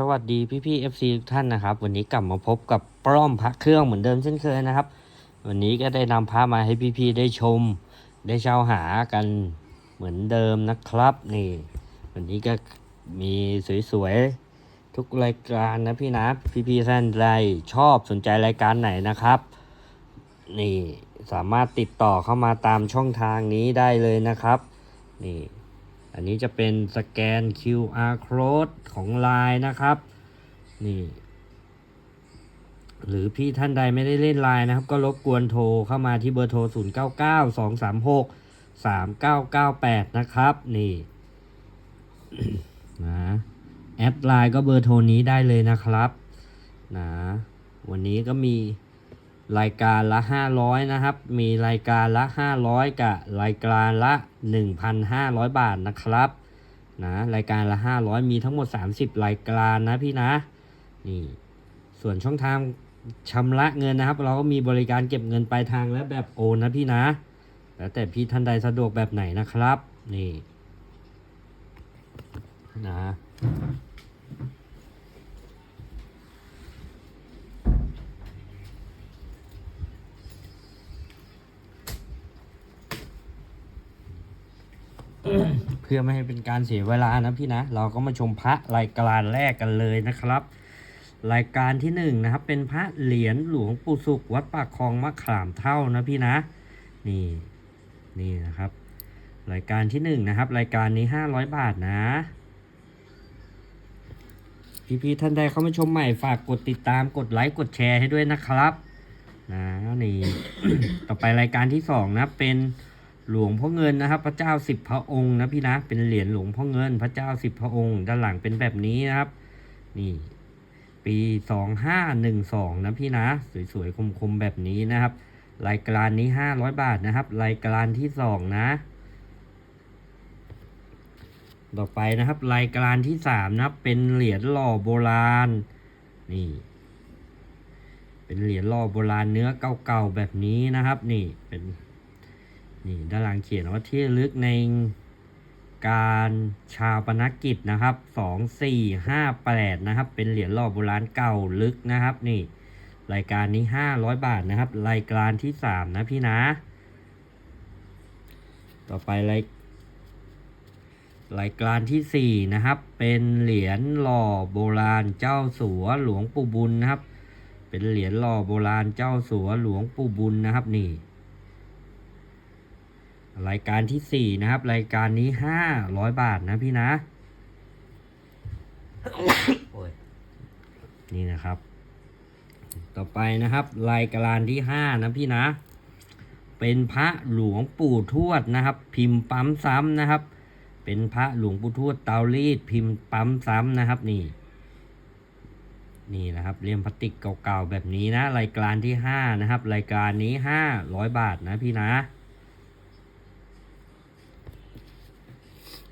สวัสดีพี่พี่เอฟซีทุกท่านนะครับ วันนี้กลับมาพบกับปล้อมพระเครื่องเหมือนเดิมเช่นเคยนะครับ วันนี้ก็ได้นำพระมาให้พี่พี่ได้ชม ได้เช่าหากันเหมือนเดิมนะครับ นี่ วันนี้ก็มีสวยๆทุกรายการนะพี่นะพี่พี่ท่านใดชอบสนใจรายการไหนนะครับ นี่สามารถติดต่อเข้ามาตามช่องทางนี้ได้เลยนะครับ นี่ อันนี้จะเป็นสแกน QR code ของ Line นะครับ นี่ หรือพี่ท่านใดไม่ได้เล่น Line นะครับ ก็รบกวนโทรเข้ามาที่เบอร์โทร 0 9 9 2 3 6 3 9 9 8 นะครับ นี่นะแอดไลน์ก็เบอร์โทรนี้ได้เลยนะครับนะวันนี้ก็มี รายการละ 500 นะครับ มีรายการละ 500 กับรายการละ 1,500 บาทนะครับนะรายการละ 500 มีทั้งหมด 30 รายการนะพี่นะนี่ส่วนช่องทางชำระเงินนะครับ เราก็มีบริการเก็บเงินปลายทางและแบบโอนนะพี่นะแล้วแต่พี่ท่านใดสะดวกแบบไหนนะครับนี่นะ เพื่อไม่ให้เป็นการเสียเวลานะพี่นะ เราก็มาชมพระรายการแรกกันเลยนะครับ รายการที่หนึ่งนะครับ เป็นพระเหรียญหลวงปู่สุข วัดปากคลองมะขามเท่านะพี่นะ นี่นี่นะครับ รายการที่หนึ่งนะครับ รายการนี้ห้าร้อยบาทนะพี่ๆท่านใดเข้ามาชมใหม่ฝากกดติดตามกดไลค์กดแชร์ให้ด้วยนะครับนะนี่ต่อไปรายการที่สองนะเป็น หลวงพ่อเงินนะครับ พระเจ้าสิบพระองค์นะพี่นะเป็นเหรียญหลวงพ่อเงิน พระเจ้าสิบพระองค์ ด้านหลังเป็นแบบนี้นะครับ นี่ ปีสองห้าหนึ่งสองนะพี่นะ สวยๆคมๆแบบนี้นะครับ รายการนี้ห้าร้อยบาทนะครับ รายการที่สองนะ ต่อไปนะครับ รายการที่สามนะครับ เป็นเหรียญหล่อโบราณ นี่ เป็นเหรียญหล่อโบราณเนื้อเก่าๆแบบนี้นะครับ นี่เป็น นี่ด้านหลังเขียนว่าที่ลึกในการชาปนกิจนะครับสองสี่ห้าแปดนะครับ เป็นเหรียญหล่อโบราณเก่าลึกนะครับนี่ รายการนี้ห้าร้อยบาทนะครับ รายการที่สามนะพี่นะ ต่อไปรายรายการที่สี่นะครับ เป็นเหรียญหล่อโบราณเจ้าสัวหลวงปู่บุญนะครับ เป็นเหรียญหล่อโบราณเจ้าสัวหลวงปู่บุญนะครับนี่ รายการที่สี่นะครับ รายการนี้ห้าร้อยบาทนะพี่นะ นี่นะครับ ต่อไปนะครับ รายการที่ห้านะพี่นะ เป็นพระหลวงปู่ทวดนะครับ พิมพ์ปั๊มซ้ำนะครับ เป็นพระหลวงปู่ทวดเตารีดพิมพ์ปั๊มซ้ำนะครับนี่ นี่นะครับเลี่ยมพลาสติกเก่าๆแบบนี้นะ รายการที่ห้านะครับ รายการนี้ห้าร้อยบาทนะพี่นะ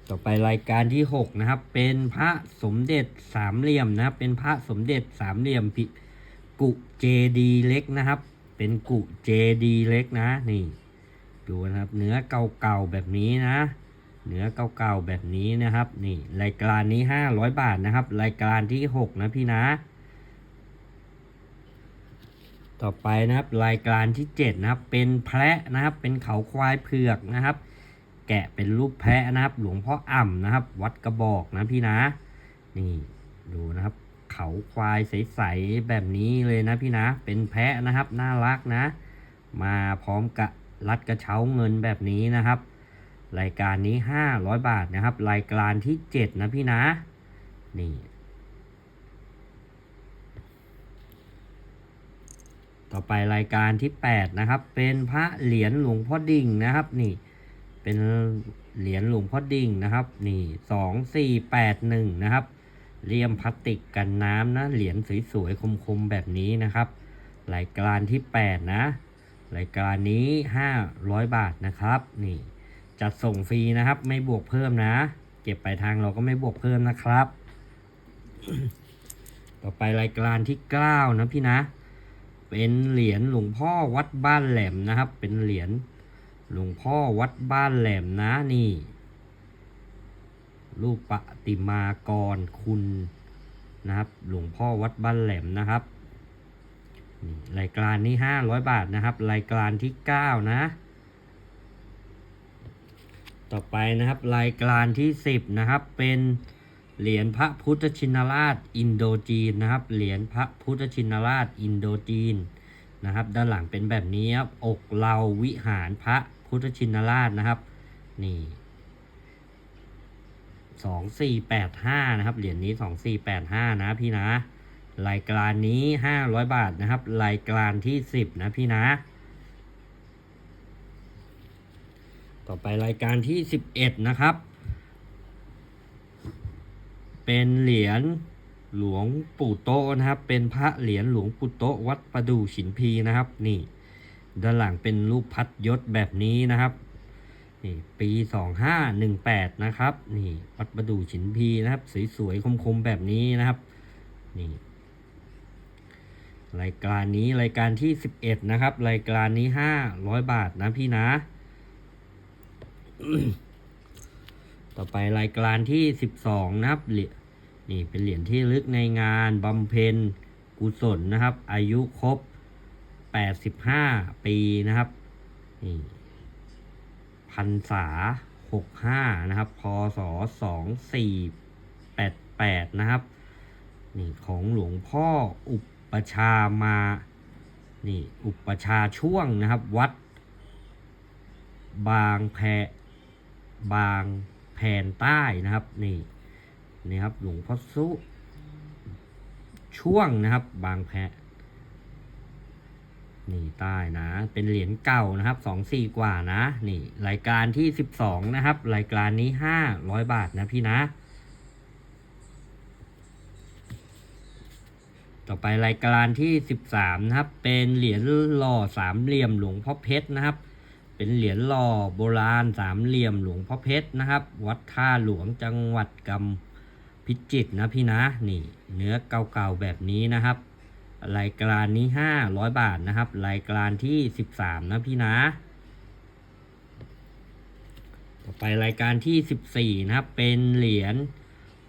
ต่อไปรายการที่หกนะครับ เป็นพระสมเด็จสามเหลี่ยมนะครับ เป็นพระสมเด็จสามเหลี่ยมพิกุเจดีเล็กนะครับ เป็นกุเจดีเล็กนะนี่ดูนะครับ เนื้อเก่าๆแบบนี้นะเนื้อเก่าๆแบบนี้นะครับ นี่รายการนี้ห้าร้อยบาทนะครับ รายการที่หกนะพี่นะ ต่อไปนะครับรายการที่เจ็ดนะครับ เป็นแพะนะครับ เป็นเขาควายเผือกนะครับ แกะเป็นรูปแพะนะครับ หลวงพ่ออ่ำนะครับ วัดกระบอกนะพี่นะ นี่ดูนะครับ เขาควายใสๆแบบนี้เลยนะพี่นะ เป็นแพะนะครับ น่ารักนะ มาพร้อมกับรัดกระเช้าเงินแบบนี้นะครับ รายการนี้ห้าร้อยบาทนะครับ รายการที่เจ็ดนะพี่นะ นี่ต่อไปรายการที่แปดนะครับ เป็นพระเหรียญหลวงพ่อดิ่งนะครับนี่ เป็นเหรียญหลวงพ่อดิ่งนะครับ นี่สองสี่แปดหนึ่งนะครับเลี่ยมพลาสติกกันน้ำนะเหรียญสวยๆคมๆแบบนี้นะครับรายการที่แปดนะรายการนี้ห้าร้อยบาทนะครับ นี่จัดส่งฟรีนะครับ ไม่บวกเพิ่มนะ เก็บปลายทางเราก็ไม่บวกเพิ่มนะครับ ต่อไปรายการที่เก้านะพี่นะ เป็นเหรียญหลวงพ่อวัดบ้านแหลมนะครับ เป็นเหรียญ หลวงพ่อวัดบ้านแหลมนะนี่ รูปปฏิมากรคุณนะครับ หลวงพ่อวัดบ้านแหลมนะครับรายการนี้ห้าร้อยบาทนะครับ รายการที่เก้านะ ต่อไปนะครับ รายการที่สิบนะครับ เป็นเหรียญพระพุทธชินราชอินโดจีนนะครับ เหรียญพระพุทธชินราชอินโดจีนนะครับ ด้านหลังเป็นแบบนี้ครับ อกเราวิหารพระ พุทธชินราชนะครับ นี่สองสี่แปดห้านะครับ เหรียญนี้สองสี่แปดห้านะพี่นะ รายการนี้ห้าร้อยบาทนะครับ รายการที่สิบนะพี่นะ ต่อไปรายการที่สิบเอ็ดนะครับ เป็นเหรียญหลวงปู่โตนะครับ เป็นพระเหรียญหลวงปู่โตวัดประดู่ฉินพีนะครับ นี่ ด้านหลังเป็นรูปพัดยศแบบนี้นะครับนี่ปีสองห้าหนึ่งแปดนะครับนี่วัดประดู่ฉินพีนะครับ สวยๆคมๆแบบนี้นะครับนี่รายการนี้รายการที่สิบเอ็ดนะครับ รายการนี้ห้าร้อยบาทนะพี่นะ ต่อไปรายการที่สิบสองนะครับเหรียญนี่เป็นเหรียญที่ลึกในงานบำเพ็ญกุศลนะครับ อายุครบ แปดสิบห้าปีนะครับนี่พันษาหกห้านะครับ พศสองสี่แปดแปดนะครับ นี่ของหลวงพ่ออุปชามา นี่อุปชาช่วงนะครับ วัด บางแพบางแผ่นใต้นะครับ นี่นี่ครับหลวงพ่อสุช่วงนะครับ บางแพ นี่ใต้นะ เป็นเหรียญเก่านะครับสองสี่กว่านะ นี่ รายการที่สิบสองนะครับ รายการนี้ห้าร้อยบาทนะพี่นะ ต่อไปรายการที่สิบสามนะครับ เป็นเหรียญหล่อสามเหลี่ยมหลวงพ่อเพชรนะครับ เป็นเหรียญหล่อโบราณสามเหลี่ยมหลวงพ่อเพชรนะครับ วัดท่าหลวงจังหวัดกำพิจิตรนะพี่นะ นี่ เนื้อเก่าๆแบบนี้นะครับ รายการนี้ห้าร้อยบาทนะครับ รายการที่สิบสามนะพี่นะ ต่อไปรายการที่สิบสี่นะครับ เป็นเหรียญ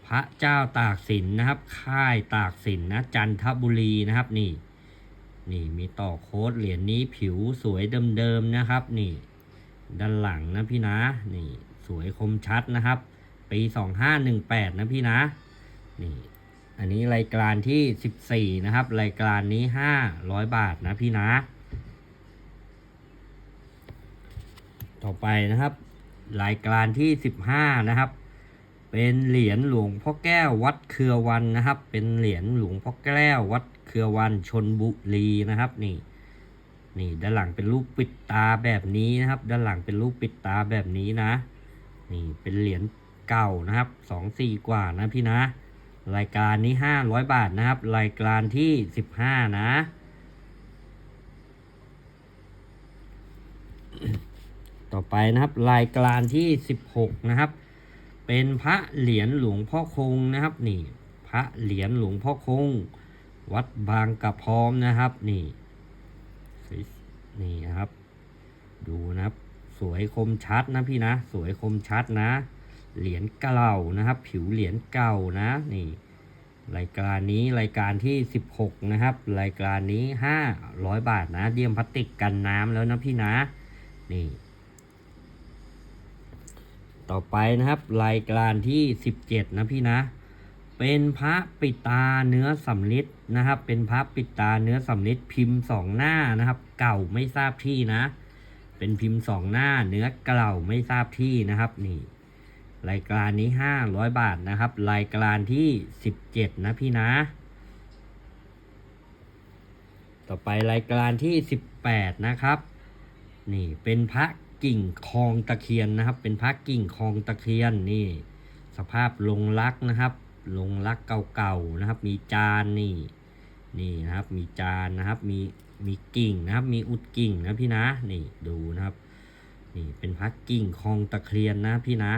พระเจ้าตากสินนะครับ ค่ายตากสินนะจันทบุรีนะครับนี่ นี่มีต่อโค้ดเหรียญนี้ผิวสวยเดิมๆนะครับ นี่ ด้านหลังนะพี่นะ นี่สวยคมชัดนะครับ ปีสองห้าหนึ่งแปดนะพี่นะ นี่ อันนี้รายการที่สิบสี่นะครับ รายการนี้ห้าร้อยบาทนะพี่นะ ต่อไปนะครับ รายการที่สิบห้านะครับ เป็นเหรียญหลวงพ่อแก้ววัดเครือวันนะครับ เป็นเหรียญหลวงพ่อแก้ววัดเครือวันชนบุรีนะครับนี่นี่ด้านหลังเป็นรูปปิดตาแบบนี้นะครับ ด้านหลังเป็นรูปปิดตาแบบนี้นะ นี่เป็นเหรียญเก่านะครับสองสี่กว่านะพี่นะ รายการนี้ห้าร้อยบาทนะครับ รายการที่สิบห้านะ ต่อไปนะครับ รายการที่สิบหกนะครับ เป็นพระเหรียญหลวงพ่อคงนะครับ นี่ พระเหรียญหลวงพ่อคง วัดบางกระพร้อมนะครับ นี่นี่นะครับ ดูนะครับ สวยคมชัดนะพี่นะ สวยคมชัดนะ เหรียญเก่านะครับ ผิวเหรียญเก่านะนี่รายการนี้รายการที่สิบหกนะครับ รายการนี้ห้าร้อยบาทนะเดียมพลาสติกกันน้ำแล้วนะพี่นะนี่ ต่อไปนะครับ รายการที่สิบเจ็ดนะพี่นะ เป็นพระปิตาเนื้อสำลิดนะครับ เป็นพระปิตาเนื้อสำลิดพิมพ์สองหน้านะครับ เก่าไม่ทราบที่นะ เป็นพิมพ์สองหน้าเนื้อเก่าไม่ทราบที่นะครับนี่ รายการนี้ห้าร้อยบาทนะครับ รายการที่สิบเจ็ดนะพี่นะ ต่อไปรายการที่สิบแปดนะครับ นี่เป็นพระกิ่งคลองตะเคียนนะครับ เป็นพระกิ่งคลองตะเคียนนี่ สภาพลงรักนะครับ ลงรักเก่าๆนะครับ มีจานนี่นี่นะครับมีจานนะครับมีมีกิ่งนะครับ มีอุดกิ่งนะพี่นะนี่ดูนะครับ นี่เป็นพระกิ่งคลองตะเคียนนะพี่นะ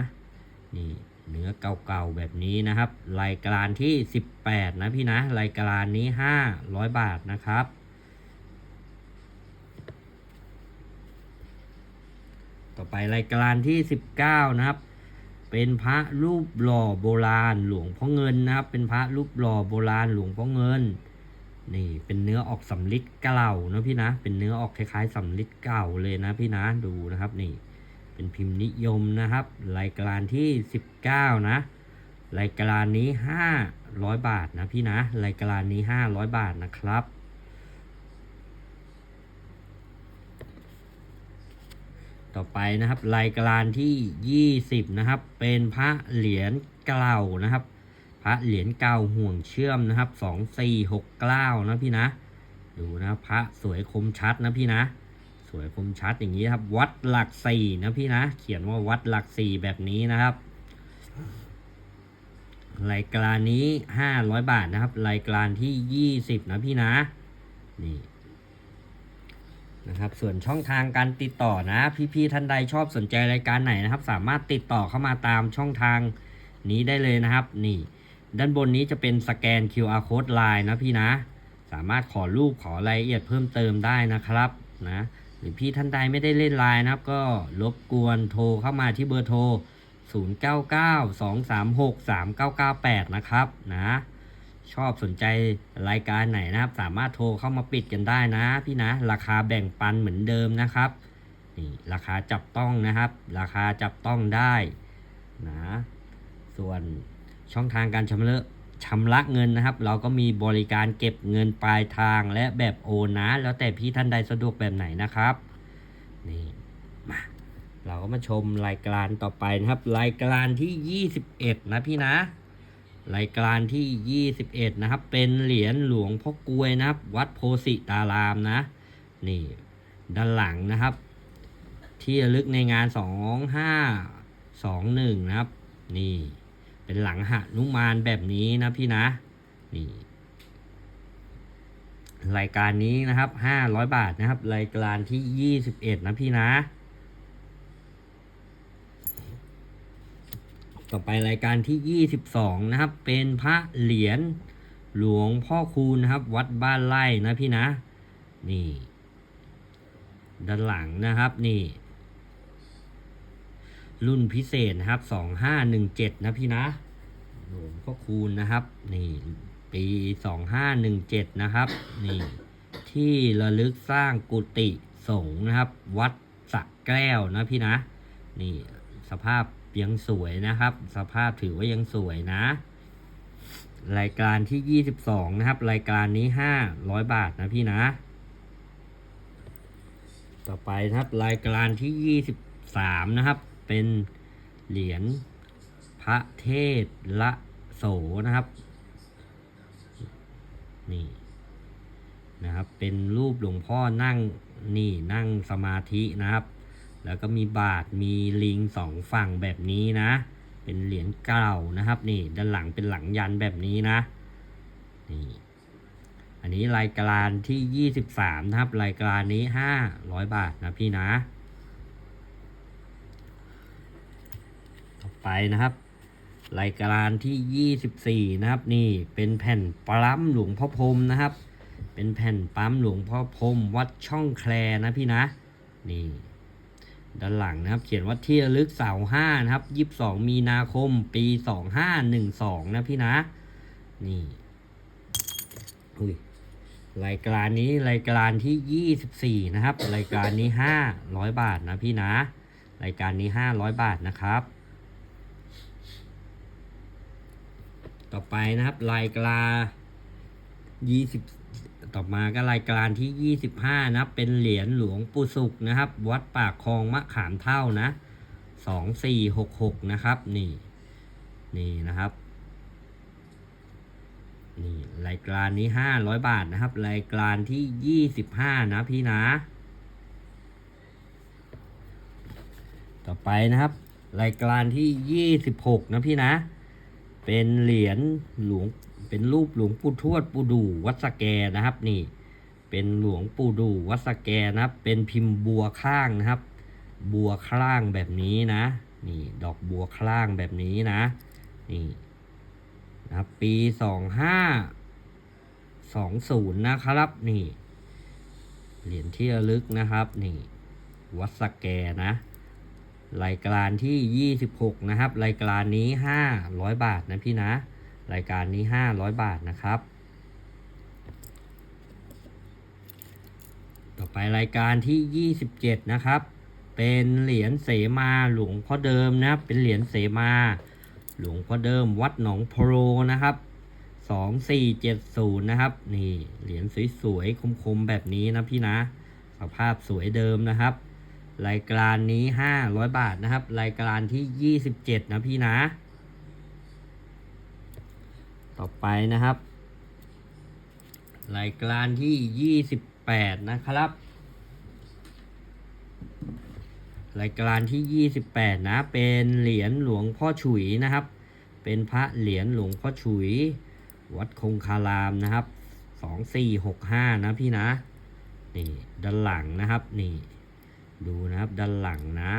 นี่เนื้อเก่าๆแบบนี้นะครับ รายการที่ 18 นะพี่นะ รายการนี้ 500 บาทนะครับ ต่อไปรายการที่ 19 นะครับ เป็นพระรูปหล่อโบราณหลวงพ่อเงินนะครับ เป็นพระรูปหล่อโบราณหลวงพ่อเงิน นี่เป็นเนื้อออกสำลิดเก่านะพี่นะ เป็นเนื้อออกคล้ายๆสำลิดเก่าเลยนะพี่นะ ดูนะครับนี่ เป็นพิมพ์นิยมนะครับ รายการที่สิบเก้านะ รายการนี้ห้าร้อยบาทนะพี่นะ รายการนี้ห้าร้อยบาทนะครับ ต่อไปนะครับ รายการที่ยี่สิบนะครับ เป็นพระเหรียญเก่านะครับ พระเหรียญเก่าห่วงเชื่อมนะครับสองสี่หกเก้านะพี่นะ ดูนะพระสวยคมชัดนะพี่นะ วยคมชัดอย่างนี้ครับ วัดหลักสี่นะพี่นะ เขียนว่าวัดหลักสี่แบบนี้นะครับ รายการนี้ห้าร้อยบาทนะครับ รายการที่ยี่สิบนะพี่นะ นี่นะครับส่วนช่องทางการติดต่อนะ พี่ๆท่านใดชอบสนใจรายการไหนนะครับ สามารถติดต่อเข้ามาตามช่องทางนี้ได้เลยนะครับ นี่ ด้านบนนี้จะเป็นสแกน QR code line นะพี่นะ สามารถขอรูปขอรายละเอียดเพิ่มเติมได้นะครับนะ หรือพี่ท่านใดไม่ได้เล่นไลน์นะครับ ก็รบกวนโทรเข้ามาที่เบอร์โทร 0992363998 นะครับนะชอบสนใจรายการไหนนะครับ สามารถโทรเข้ามาปิดกันได้นะ พี่นะ ราคาแบ่งปันเหมือนเดิมนะครับนี่ราคาจับต้องนะครับ ราคาจับต้องได้นะส่วนช่องทางการชำระ ชำระเงินนะครับ เราก็มีบริการเก็บเงินปลายทางและแบบโอนนะ แล้วแต่พี่ท่านใดสะดวกแบบไหนนะครับนี่มาเราก็มาชมรายการต่อไปนะครับ รายการที่ 21 นะพี่นะ รายการที่ 21 นะครับ เป็นเหรียญหลวงพ่อกลวยนะครับ วัดโพสิตารามนะ นี่ ด้านหลังนะครับ ที่ระลึกในงาน 2521 นะครับ นี่ เป็นหลังหนุมานแบบนี้นะพี่นะ นี่ รายการนี้นะครับ500บาทนะครับ รายการที่21นะพี่นะ ต่อไปรายการที่22นะครับ เป็นพระเหรียญหลวงพ่อคูณนะครับ วัดบ้านไร่นะพี่นะ นี่ ด้านหลังนะครับนี่ รุ่นพิเศษนะครับ 2517 นะพี่นะหลวงพ่อคูณนะครับ นี่ปี 2517 นะครับ นี่ที่ระลึกสร้างกุฏิสงฆ์นะครับ วัดสักแก้วนะพี่นะ นี่สภาพยังสวยนะครับ สภาพถือว่ายังสวยนะ รายการที่ 22 นะครับ รายการนี้ 500 บาทนะพี่นะ ต่อไปนะครับรายการที่ 23 นะครับ เป็นเหรียญพระเทศละโสนะครับ นี่นะครับ เป็นรูปหลวงพ่อนั่งนี่นั่งสมาธินะครับ แล้วก็มีบาทมีลิงสองฝั่งแบบนี้นะ เป็นเหรียญเก่านะครับนี่ด้านหลังเป็นหลังยันแบบนี้นะนี่อันนี้รายการที่ 23นะครับรายการนี้ 500 บาทนะพี่นะ ต่อไปนะครับ รายการที่ 24 นะครับ นี่เป็นแผ่นปั๊มหลวงพ่อพรมนะครับ เป็นแผ่นปั๊มหลวงพ่อพรมวัดช่องแคลนะพี่นะนี่ด้านหลังนะครับ เขียนว่าที่ระลึกเสาห้านะครับยี่สิบสองมีนาคมปีสองห้าหนึ่งสองนะพี่นะ นี่อุ้ยรายการนี้รายการที่ยี่สิบสี่นะครับ รายการนี้ห้าร้อยบาทนะพี่นะ รายการนี้ห้าร้อยบาทนะครับ ต่อไปนะครับรายกายี่สิบต่อมาก็รายการที่ 25 นะ เป็นเหรียญหลวงปู่สุกนะครับ วัดปากคลองมะขามเท่านะ 2466 นะครับ นี่ นี่นะครับ นี่รายการนี้ 500 บาทนะครับ รายการที่ 25 นะพี่นะ ต่อไปนะครับ รายการที่ 26 นะพี่นะ เป็นเหรียญหลวงเป็นรูปหลวงปู่ทวดปู่ดูวัดสแกนะครับนี่ เป็นหลวงปู่ดูวัดสแกนะครับ เป็นพิมพ์บัวข้างนะครับ บัวข้างแบบนี้นะ นี่ดอกบัวข้างแบบนี้นะ นี่นะครับปีสองห้าสองศูนย์นะครับนี่เหรียญที่ระลึกนะครับ นี่ วัดสแกนะ รายการที่ยี่สิบหกนะครับ รายการนี้ห้าร้อยบาทนะพี่นะ รายการนี้ห้าร้อยบาทนะครับ ต่อไปรายการที่ยี่สิบเจ็ดนะครับ เป็นเหรียญเสมาหลวงพ่อเดิมนะเป็นเหรียญเสมา หลวงพ่อเดิมวัดหนองโพรนะครับสองสี่เจ็ดศูนย์นะครับ นี่เหรียญสวยๆคมๆแบบนี้นะพี่นะ สภาพสวยเดิมนะครับ รายการนี้ห้าร้อยบาทนะครับ รายการที่ยี่สิบเจ็ดนะพี่นะ ต่อไปนะครับ รายการที่ยี่สิบแปดนะครับ รายการที่28นะ เป็นเหรียญหลวงพ่อฉุยนะครับ เป็นพระเหรียญหลวงพ่อฉุย วัดคงคารามนะครับ2465นะพี่นะ นี่ด้านหลังนะครับนี่ ดูนะครับด้านหลังนะ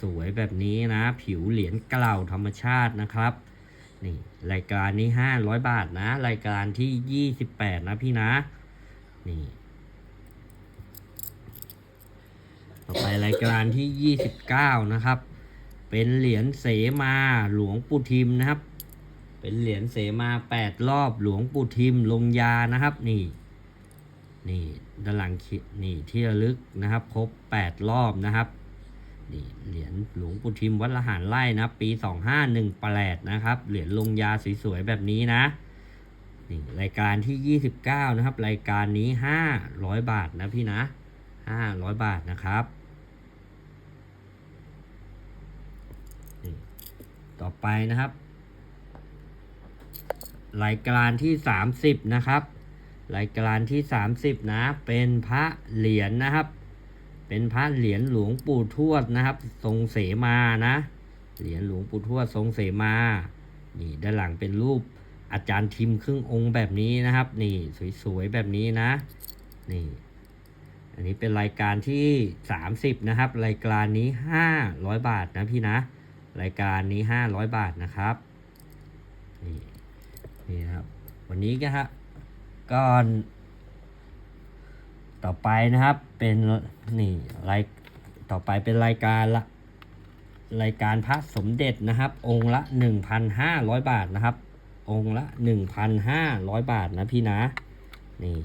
สวยๆแบบนี้นะ ผิวเหรียญเก่าธรรมชาตินะครับนี่รายการนี้ 500 บาทนะ รายการที่ 28 นะพี่นะ นี่ ต่อไปรายการที่ 29 นะครับ เป็นเหรียญเสมาหลวงปู่ทิมนะครับ เป็นเหรียญเสมา 8 รอบหลวงปู่ทิมลงยานะครับ นี่ นี่ด้านหลังนี่ที่ระลึกนะครับ ครบ 8 รอบนะครับนี่เหรียญหลวงปู่ทิมวัดละหารไร่นะ ปี 2518 นะครับ เหรียญลงยาสวยๆ แบบนี้นะนี่รายการที่ 29 นะครับ รายการนี้ 500 บาทนะพี่นะ 500 บาทนะครับนี่ต่อไปนะครับ รายการที่ 30 นะครับ รายการที่ 30 นะ เป็นพระเหรียญนะครับ เป็นพระเหรียญหลวงปู่ทวดนะครับ ทรงเสมานะ เหรียญหลวงปู่ทวดทรงเสมา นี่ด้านหลังเป็นรูปอาจารย์ทิมครึ่งองค์แบบนี้นะครับ นี่สวยๆแบบนี้นะ นี่ อันนี้เป็นรายการที่ 30 นะครับ รายการนี้ 500 บาทนะพี่นะ รายการนี้ 500 บาทนะครับ นี่นี่นะครับ วันนี้ก็ฮะ ก่อน ต่อไปนะครับเป็นนี่รายต่อไปเป็นรายการละรายการพระสมเด็จนะครับ องค์ละ 1,500 บาทนะครับ องค์ละ 1,500 บาทนะพี่นะนี่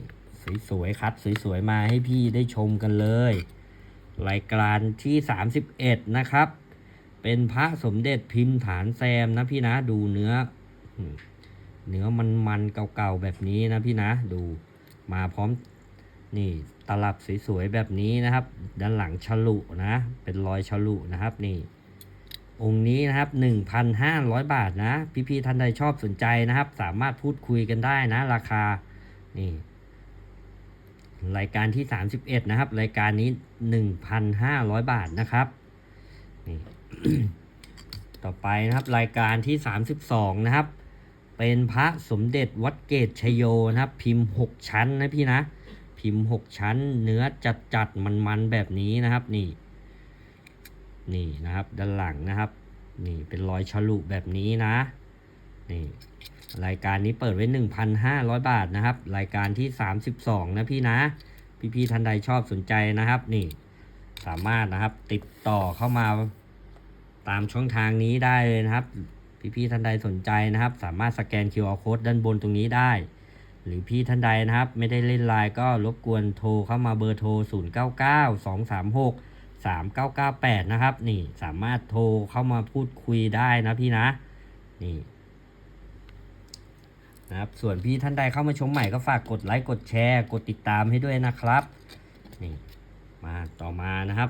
สวยๆคัดสวยๆมาให้พี่ได้ชมกันเลย รายการที่ 31 นะครับ เป็นพระสมเด็จพิมพ์ฐานแซมนะพี่นะดูเนื้อ เนื้อมันๆเก่าๆแบบนี้นะพี่นะดูมาพร้อมนี่ตลับสวยๆแบบนี้นะครับ ด้านหลังฉลุนะ เป็นรอยฉลุนะครับนี่ องค์นี้นะครับ 1,500 บาทนะ พี่ๆท่านใดชอบสนใจนะครับ สามารถพูดคุยกันได้นะ ราคานี่รายการที่ 31 นะครับ รายการนี้ 1,500 บาทนะครับนี่ต่อไปนะครับรายการที่ 32 นะครับ เป็นพระสมเด็จวัดเกตชโยนะครับ พิมพ์ 6 ชั้นนะพี่นะ พิมพ์ 6 ชั้น เนื้อจัดจัดมันมันๆแบบนี้นะครับนี่ นี่นะครับ ด้านหลังนะครับ นี่เป็นรอยฉลุแบบนี้นะ นี่รายการนี้เปิดไว้ 1,500 บาทนะครับ รายการที่ 32 นะพี่นะ พี่ๆท่านใดชอบสนใจนะครับ นี่ สามารถนะครับติดต่อเข้ามาตามช่องทางนี้ได้เลยนะครับ พี่ๆท่านใดสนใจนะครับ สามารถสแกน QR code ด้านบนตรงนี้ได้ หรือพี่ท่านใดนะครับ ไม่ได้เล่นไลน์ก็รบกวนโทรเข้ามาเบอร์โทร 099236 3998 นะครับ นี่สามารถโทรเข้ามาพูดคุยได้นะพี่นะ นี่นะครับส่วนพี่ท่านใดเข้ามาชมใหม่ก็ฝากกดไลค์กดแชร์ กดติดตามให้ด้วยนะครับนี่มาต่อมานะครับ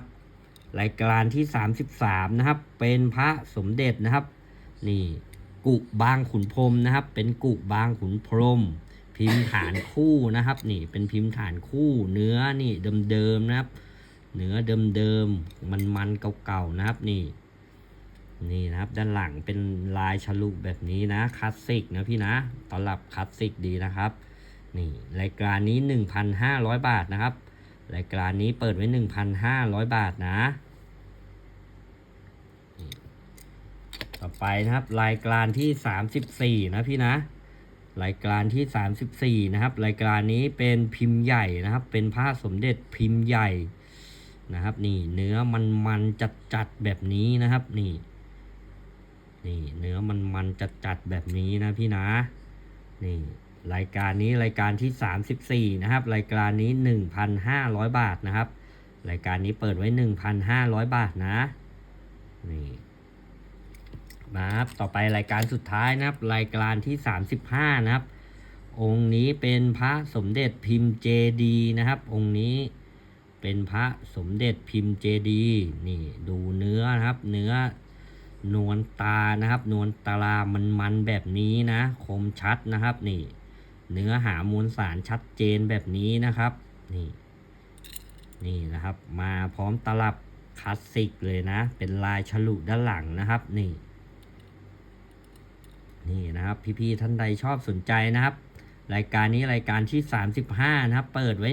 รายการที่ 33 นะครับ เป็นพระสมเด็จนะครับ นี่กุบางขุนพรมนะครับ เป็นกุบางขุนพรม พิมพ์ฐานคู่นะครับ นี่เป็นพิมพ์ฐานคู่ เนื้อนี่เดิมๆนะครับ เนื้อเดิมๆมันๆเก่าๆนะครับนี่นี่นะครับด้านหลังเป็นลายฉลุแบบนี้นะคลาสสิกนะพี่นะตอนรับคลาสสิกดีนะครับนี่รายการนี้ 1,500 บาทนะครับรายการนี้เปิดไว้ 1,500 บาทนะนี่ ต่อไปนะครับ รายการที่34นะพี่นะ รายการที่34นะครับ รายการนี้เป็นพิมพ์ใหญ่นะครับ เป็นผ้าสมเด็จพิมพ์ใหญ่นะครับนี่เนื้อมันมันจัดจัดแบบนี้นะครับนี่นี่เนื้อมันมันจัดจัดแบบนี้นะพี่นะนี่รายการนี้รายการที่ 34 นะครับ รายการนี้ 1,500 บาทนะครับ รายการนี้เปิดไว้ 1,500 บาทนะนี่ นะครับ ต่อไปรายการสุดท้ายนะครับ รายการที่ 35 นะครับ องค์นี้เป็นพระสมเด็จพิมพ์เจดีนะครับ องค์นี้เป็นพระสมเด็จพิมพ์เจดีนี่ดูเนื้อนะครับ เนื้อนวลตานะครับ นวลตารามันมันแบบนี้นะ คมชัดนะครับ นี่ เนื้อหามวลสารชัดเจนแบบนี้นะครับ นี่ นี่นะครับ มาพร้อมตลับคลาสสิกเลยนะ เป็นลายฉลุด้านหลังนะครับ นี่ นี่นะครับ พี่ๆท่านใดชอบสนใจนะครับ รายการนี้รายการที่ 35 นะครับ เปิดไว้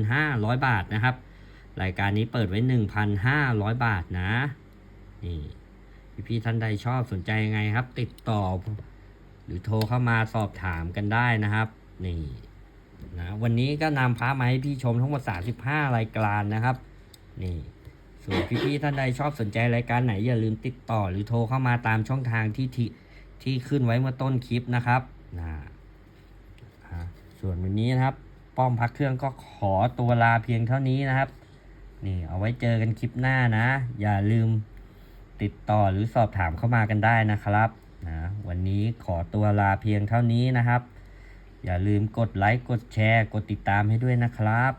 1,500 บาทนะครับ รายการนี้เปิดไว้ 1,500 บาทนะ นี่พี่ๆท่านใดชอบสนใจยังไงครับ ติดต่อ หรือโทรเข้ามาสอบถามกันได้นะครับ นี่นะวันนี้ก็นำพระมาให้พี่ชมทั้งหมด 35 รายการนะครับ นี่ส่วนพี่ๆท่านใดชอบสนใจรายการไหนอย่าลืมติดต่อหรือโทรเข้ามาตามช่องทางที่ที ที่ขึ้นไว้เมื่อต้นคลิปนะครับนะส่วนวันนี้นะครับ ป้อมพักเครื่องก็ขอตัวลาเพียงเท่านี้นะครับ นี่เอาไว้เจอกันคลิปหน้านะ อย่าลืมติดต่อหรือสอบถามเข้ามากันได้นะครับนะวันนี้ขอตัวลาเพียงเท่านี้นะครับ อย่าลืมกดไลค์กดแชร์ กดติดตามให้ด้วยนะครับ